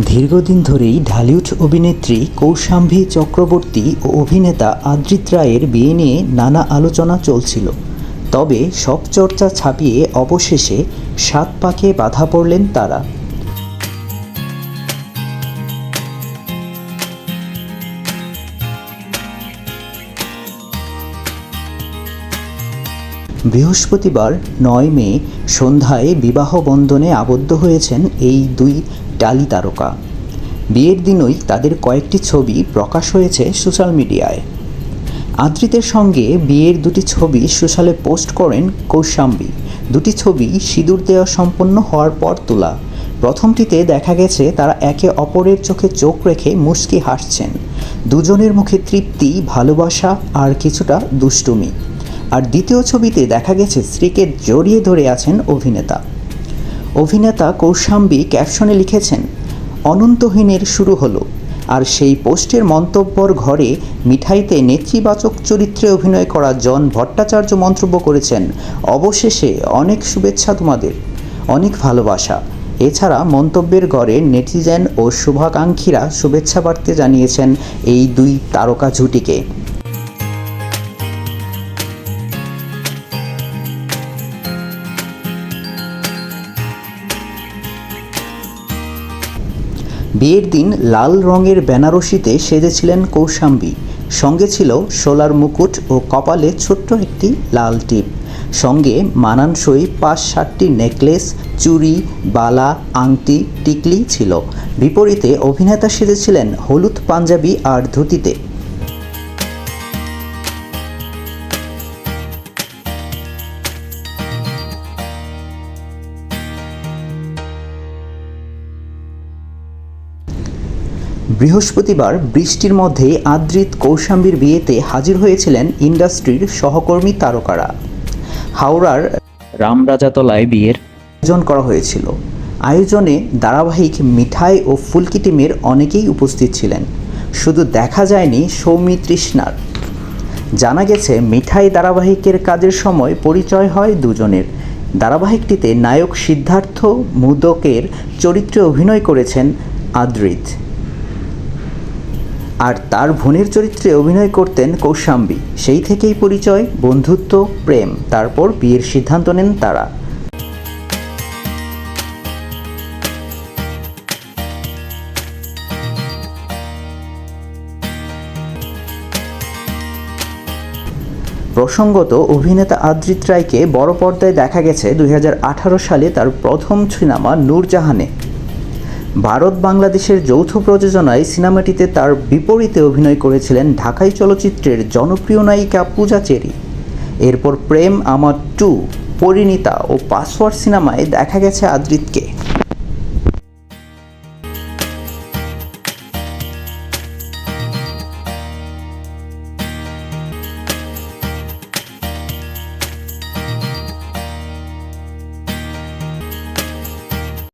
দীর্ঘদিন ধরেই ঢালিউড অভিনেত্রী কৌশাম্ভী চক্রবর্তী ও অভিনেতা আদ্রিত রায়ের বিয়ে নিয়ে নানা আলোচনা চলছিল। তবে সব চর্চা ছাপিয়ে অবশেষে সাত পাকে বাধা পড়লেন তারা। বৃহস্পতিবার নয় মে সন্ধ্যায় বিবাহ বন্ধনে আবদ্ধ হয়েছেন এই দুই টালি তারকা। বিয়ের দিনই তাদের কয়েকটি ছবি প্রকাশ হয়েছে সোশ্যাল মিডিয়ায়। আদ্রিতের সঙ্গে বিয়ের দুটি ছবি সোশ্যালে পোস্ট করেন কৌশাম্বী। দুটি ছবি সিঁদুর দেওয়া সম্পন্ন হওয়ার পর তোলা। প্রথমটিতে দেখা গেছে তারা একে অপরের চোখে চোখ রেখে মুচকি হাসছেন। দুজনের মুখে তৃপ্তি, ভালোবাসা আর কিছুটা দুষ্টুমি। আর দ্বিতীয় ছবিতে দেখা গেছে স্ত্রীকে জড়িয়ে ধরে আছেন অভিনেতা। অভিনেতা কৌশাম্বী ক্যাপশনে লিখেছেন, অনন্তহীনের শুরু হলো, আর সেই পোস্টের মন্তব্যর ঘরে মিঠাইতে নেত্রীবাচক চরিত্রে অভিনয় করা জন ভট্টাচার্য মন্তব্য করেছেন, অবশেষে অনেক শুভেচ্ছা তোমাদের, অনেক ভালোবাসা। এছাড়া মন্তব্যের ঘরে নেটিজেন ও শুভাকাঙ্ক্ষীরা শুভেচ্ছা বার্তা জানিয়েছেন এই দুই তারকা জুটিকে। বিয়ের দিন লাল রঙের বেনারসিতে সেজেছিলেন কৌশাম্বী। সঙ্গে ছিল সোলার মুকুট ও কপালে ছোট্ট একটি লাল টিপ। সঙ্গে মানানসই পাঁচ সাতটি নেকলেস, চুড়ি, বালা, আংটি, টিকলি ছিল। বিপরীতে অভিনেতা সেজেছিলেন হলুদ পাঞ্জাবি আর ধুতিতে। বৃহস্পতিবার বৃষ্টির মধ্যেই আদ্রিত কৌশাম্বীর বিয়েতে হাজির হয়েছিলেন ইন্ডাস্ট্রির সহকর্মী তারকারা। হাওড়ার রামরাজাতলায় বিয়ের আয়োজন করা হয়েছিল। আয়োজনে ধারাবাহিক মিঠাই ও ফুলকি টিমের অনেকেই উপস্থিত ছিলেন। শুধু দেখা যায়নি সৌমিতৃষ্ণার জানা গেছে, মিঠাই ধারাবাহিকের কাজের সময় পরিচয় হয় দুজনের। ধারাবাহিকটিতে নায়ক সিদ্ধার্থ মুদকের চরিত্রে অভিনয় করেছেন আদ্রিত। আর তার বোনের চরিত্রে অভিনয় করতেন কৌশাম্বী। সেই থেকেই পরিচয়, বন্ধুত্ব, প্রেম। তারপর বিয়ের সিদ্ধান্ত নেন তারা। প্রসঙ্গত, অভিনেতা আদ্রিত রায়কে বড় পর্দায় দেখা গেছে দুই হাজার আঠারো সালে তার প্রথম সিনেমা নূরজাহানে। ভারত বাংলাদেশের যৌথ প্রযোজনায় সিনেমাটিতে তার বিপরীতে অভিনয় করেছিলেন ঢাকাই চলচ্চিত্রের জনপ্রিয় নায়িকা পূজা চেরি। এরপর প্রেম আমার টু, পরিণীতা ও পাসওয়ার্ড সিনেমায় দেখা গেছে আদ্রিতকে।